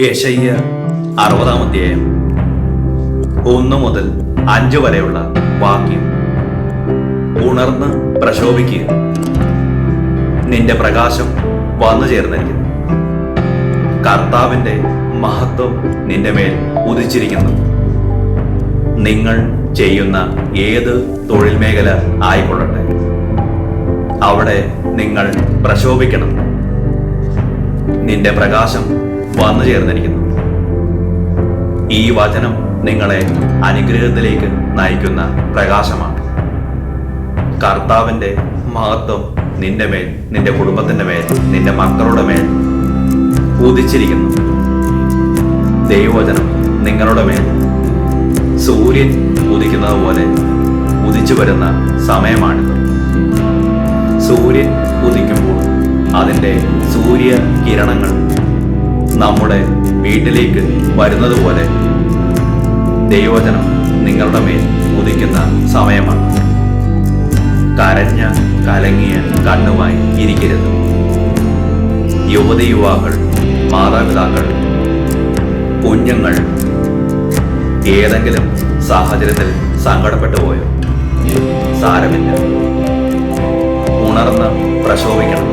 യശയ്യ അറുപതാം അധ്യായം. ഒന്ന് മുതൽ അഞ്ച് വരെയുള്ള വാക്യം. ഉണർന്ന് പ്രശോഭിക്കുക. നിന്റെ പ്രകാശം വന്നു ചേർന്നിരിക്കുന്നു. കർത്താവിന്റെ മഹത്വം നിന്റെ മേൽ ഉദിച്ചിരിക്കുന്നു. നിങ്ങൾ ചെയ്യുന്ന ഏത് തൊഴിൽ മേഖല ആയിക്കൊള്ളട്ടെ. അവിടെ നിങ്ങൾ പ്രശോഭിക്കണം. നിന്റെ പ്രകാശം വന്നു ചേർന്നിരിക്കുന്നു. ഈ വചനം നിങ്ങളെ അനുഗ്രഹത്തിലേക്ക് നയിക്കുന്ന പ്രകാശമാണ്. കർത്താവിന്റെ മഹത്വം നിന്റെ മേൽ നിന്റെ കുടുംബത്തിന്റെ മേൽ നിന്റെ മക്കളുടെ മേൽ ഉദിച്ചിരിക്കുന്നു. ദൈവവചനം നിങ്ങളുടെ മേൽ സൂര്യൻ ഉദിക്കുന്നത് പോലെ ഉദിച്ചു വരുന്ന സമയമാണിത് സൂര്യൻ ഉദിക്കുമ്പോൾ അതിന്റെ സൂര്യ കിരണങ്ങൾ നമ്മുടെ വീട്ടിലേക്ക് വരുന്നത് പോലെ ദൈവചനം നിങ്ങളുടെ മേൽ ഉദിക്കുന്ന സമയമാണ്. കരഞ്ഞ കലങ്ങിയ കണ്ണുമായി ഇരിക്കരുത്. യുവതി യുവാക്കൾ മാതാപിതാക്കൾ കുഞ്ഞുങ്ങൾ ഏതെങ്കിലും സാഹചര്യത്തിൽ സങ്കടപ്പെട്ടു പോയോ? സാരമില്ല. ഉണർന്ന് പ്രശോഭിക്കണം.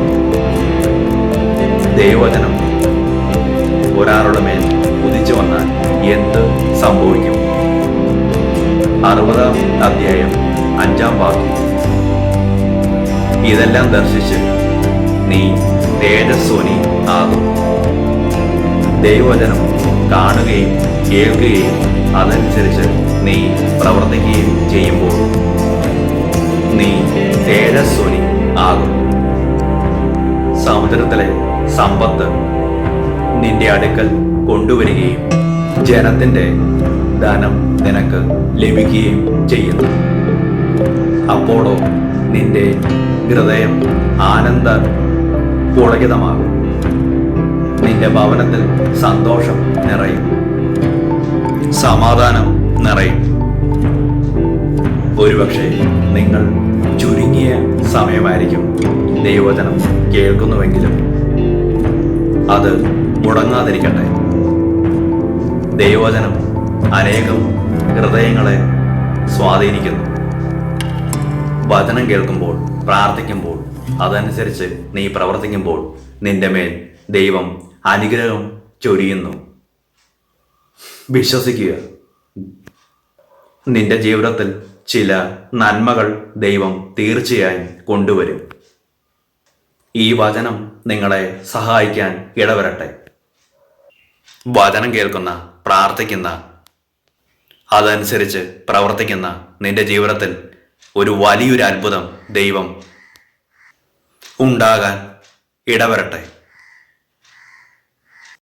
ദൈവവചനം ഒരാളുടെ മേൽ ഉദിച്ചു വന്നാൽ എന്ത് സംഭവിക്കും? അറുപതാം അധ്യായം അഞ്ചാം ഭാഗം ഇതെല്ലാം ദർശിച്ച് നീ തേജസ്വനി ആകും. ദൈവവചനം കാണുകയും കേൾക്കുകയും അതനുസരിച്ച് നീ പ്രവർത്തിക്കുകയും ചെയ്യുമ്പോൾ നീ തേജസ്വനി ആകും. സമുദ്രത്തിലെ സമ്പത്ത് നിന്റെ അടുക്കൽ കൊണ്ടുവരികയും ജനത്തിന്റെ ധനം നിനക്ക് ലഭിക്കുകയും ചെയ്യുന്നു. അപ്പോഴോ നിന്റെ ഹൃദയം ആനന്ദ പുളകിതമാകും നിന്റെ ഭവനത്തിൽ സന്തോഷം നിറയും. സമാധാനം നിറയും. ഒരുപക്ഷെ നിങ്ങൾ ചുരുങ്ങിയ സമയമായിരിക്കും ദൈവചനം കേൾക്കുന്നുവെങ്കിലും അത് മുടങ്ങാതിരിക്കട്ടെ. ദൈവവചനം അനേകം ഹൃദയങ്ങളെ സ്വാധീനിക്കുന്നു. വചനം കേൾക്കുമ്പോൾ പ്രാർത്ഥിക്കുമ്പോൾ അതനുസരിച്ച് നീ പ്രവർത്തിക്കുമ്പോൾ നിന്റെ മേൽ ദൈവം അനുഗ്രഹം ചൊരിയുന്നു. വിശ്വസിക്കുക. നിന്റെ ജീവിതത്തിൽ ചില നന്മകൾ ദൈവം തീർച്ചയായും കൊണ്ടുവരും. ഈ വചനം നിങ്ങളെ സഹായിക്കാൻ ഇടവരട്ടെ. വചനം കേൾക്കുന്ന പ്രാർത്ഥിക്കുന്ന അതനുസരിച്ച് പ്രവർത്തിക്കുന്ന നിന്റെ ജീവിതത്തിൽ ഒരു വലിയൊരു അത്ഭുതം ദൈവം ഉണ്ടാകാൻ ഇടവരട്ടെ.